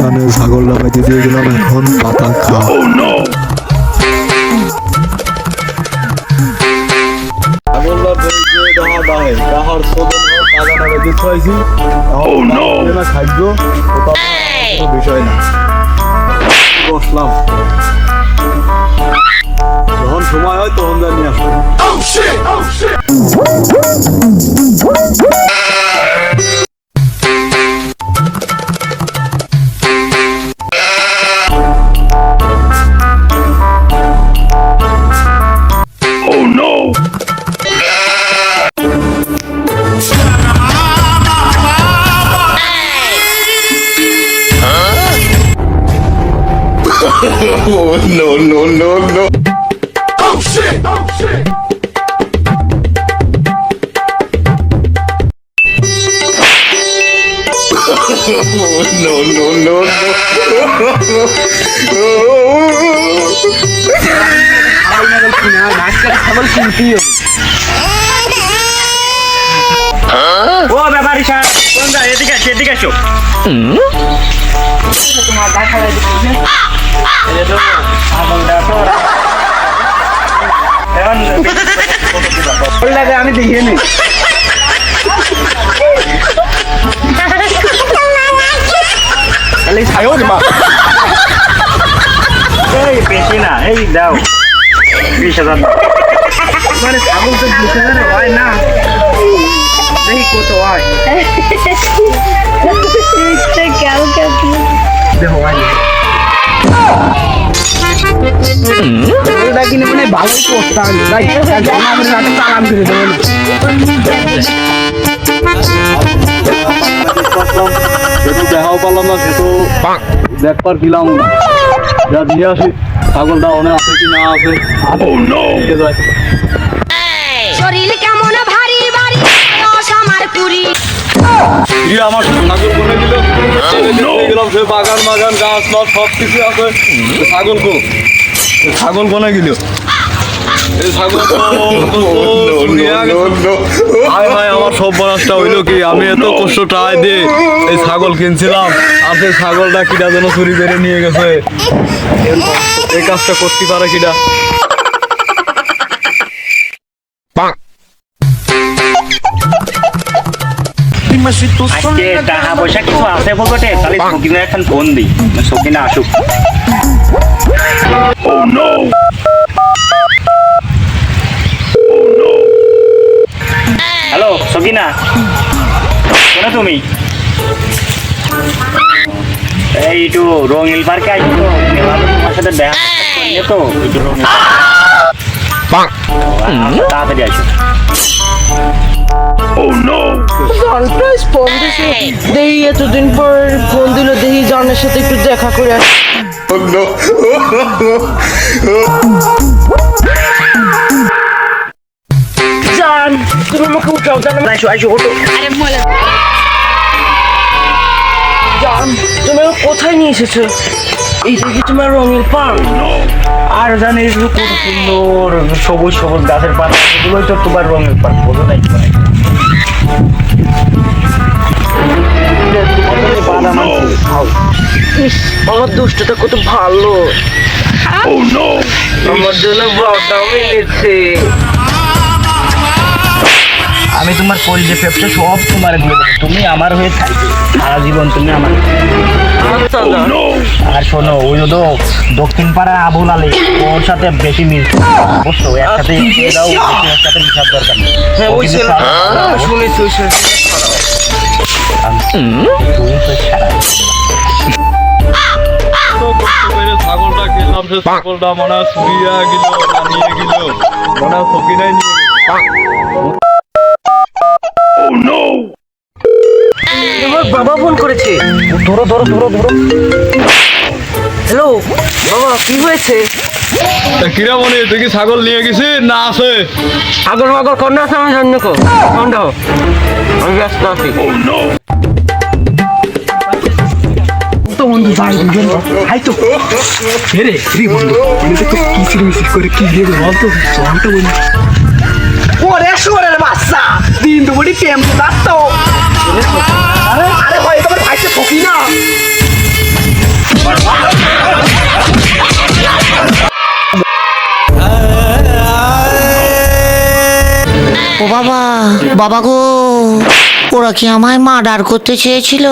গানে ছাগলটা বাইতে দিয়ে গেলাম এখন পাতা খা। না খাদ্য বিষয় না। বসলাম। যখন সময় হয় তখন নিয়ে আসব। No, no, no, no. Oh, shit. no, no, no, ও ব্যাপারী সাহেব কোন যা এদিকে আসো এদিকে আসো তোমার দেখা আমি দেখিনি lấy এই বেশি না দাও বিশ মানে ছাগল তো হয় না দেখি কত হয় দেখো হয় কিনে মানে ভালোই করতাম। তাই চালান করে দেবো সেটু দেখাও পারলাম না সেটু দেখবার দিলাম না যা দিয়ে আসি ছাগলটা অনেক আছে কি না আছে। দেখে শরীর কেমন ভারী ভারী আমার পুরী। আমার ছাগল দিল? সে বাগান বাগান গাছ সব কিছু আছে। সে ছাগল সে ছাগল বনে গেল আমার সব বনাসটা হইল কি? আমি এত কষ্ট টাই দিয়ে এই ছাগল কিনছিলাম আর সেই ছাগলটা কিটা যেন চুরি করে নিয়ে গেছে। এই কাজটা করতে পারে কিটা আজকে টাকা পয়সা কিছু আছে পকেটে তাহলে সকিনা এখন ফোন দিই সকিনা আসুক। হ্যালো সকিনা শোনো তুমি এই একটু রঙিল পার্কে আসি তো মেলাতে তোমার সাথে দেখা করলে তো একটু রঙিল পার্কে তাড়াতাড়ি আসো ঘন্টায় ফোন দিছে দেখি এতদিন পর ফোন দিল জানের সাথে একটু দেখা করে আসি। Oh, no. জান তুমি আমাকে উঠাও জান আসো আসো ওটো জান তুমি কোথায় নিয়ে এসেছ এইটা কি তোমার রঙিন পান আর জানিস কত সুন্দর সবুজ সবুজ গাছের পাতা এগুলোই তো তোমার রঙের পাত বোঝো নাই খাও। ইস, আমার দুষ্টটা কত ভালো। আমার জন্য মিলেছে আমি তোমার পরিচয় পেপটা সব তোমার দিয়ে দেবো। তুমি আমার হয়ে থাকবে। সারা জীবন তুমি আমার আচ্ছা আর শোনো ওই তো দক্ষিণ পাড়া আবুল আলী ওর সাথে বেশি মিল বুঝছ? একসাথে একসাথে মিশার দরকার নেই। হ্যাঁ ছেলে শুনেছি ছাগলটা কিনলাম সে ছাগলটা মনে হয় চুরিয়া গেল না নিয়ে গেল মনে হয় ফকিনাই নিয়ে গেল আমার বাবা ফোন করেছে। ধরো ধরো ধরো ধরো। হ্যালো বাবা কি হয়েছে? কিরা মনে তুই কি ছাগল নিয়ে গেছিস না আছে? আগর আগর কন্যা আছে আমার জন্য কো আমি ব্যস্ত আছি। বন্ধু যাই বন্ধু। হাই তো। রে রে বন্ধু এটা তো কিচির মিচির করে, কি দিয়ে বলতো চলতো বন্ধু। ওরে, সুরের বাচ্চা, দিন দুপুরি প্রেম তো। দাঁত আরে আরে, ভাই, তোমার ভাইকে ঠকি না। ও বাবা বাবা গো, ওরা কি আমায় মার্ডার করতে চেয়েছিল?